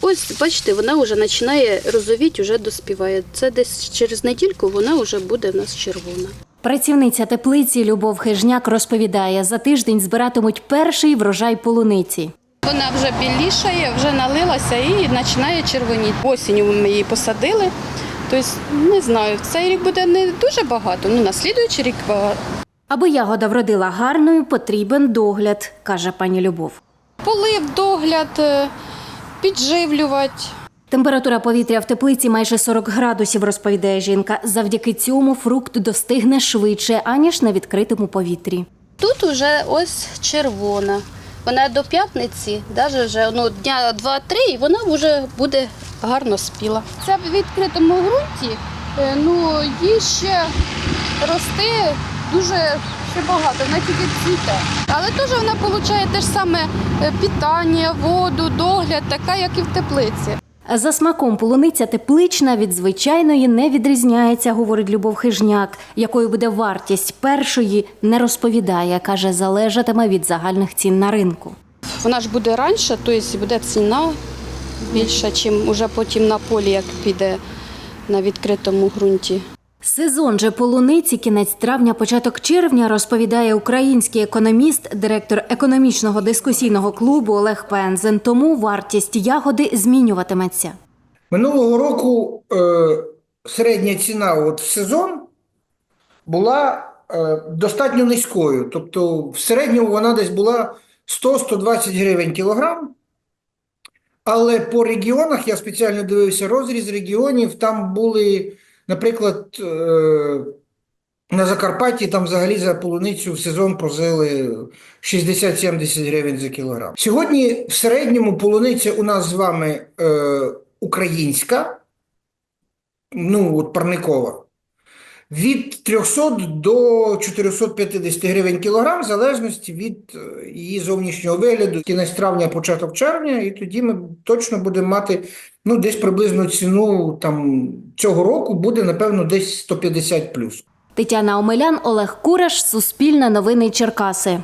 Ось, бачите, вона вже починає розовіти, вже доспіває. Це десь через недільку вона вже буде в нас червона. Працівниця теплиці Любов Хижняк розповідає, за тиждень збиратимуть перший врожай полуниці. Вона вже білішає, вже налилася і починає червоніти. Осінню ми її посадили. Тобто, не знаю, цей рік буде не дуже багато, ну на слідуючий рік багато. Аби ягода вродила гарною, потрібен догляд, каже пані Любов. Полив, догляд, е, підживлювати. Температура повітря в теплиці майже 40 градусів, розповідає жінка. Завдяки цьому фрукт достигне швидше, аніж на відкритому повітрі. Тут вже ось червона. Вона до п'ятниці, навіть вже ну, дня два-три, і вона вже буде гарно спіла. Це в відкритому ґрунті, е, ну їй ще рости дуже ще багато, вона тільки цвіте. Але теж вона отримує те ж саме е, питання, воду, догляд, така, як і в теплиці. За смаком полуниця теплична від звичайної не відрізняється, говорить Любов Хижняк. Якою буде вартість першої, не розповідає. каже, залежатиме від загальних цін на ринку. Вона ж буде раніше, тобто буде ціна більша, ніж уже потім на полі, як піде на відкритому ґрунті. Сезон же полуниці кінець травня, початок червня, розповідає український економіст, директор економічного дискусійного клубу Олег Пензен. Тому вартість ягоди змінюватиметься. Минулого року е, середня ціна от в сезон була е, достатньо низькою. Тобто, в середньому вона десь була 100-120 гривень кілограм. Але по регіонах я спеціально дивився розріз регіонів. Там були, наприклад, е, на Закарпатті там взагалі за полуницю в сезон просили 60-70 гривень за кілограм. Сьогодні в середньому полуниця у нас з вами е, українська, ну от парникова, від 300 до 450 гривень кілограм, в залежності від е, її зовнішнього вигляду. Кінець травня, початок червня, і тоді ми точно будемо мати ну, десь приблизно ціну там, цього року буде, напевно, десь 150 плюс. Тетяна Омелян, Олег Кураш, Суспільне новини Черкаси.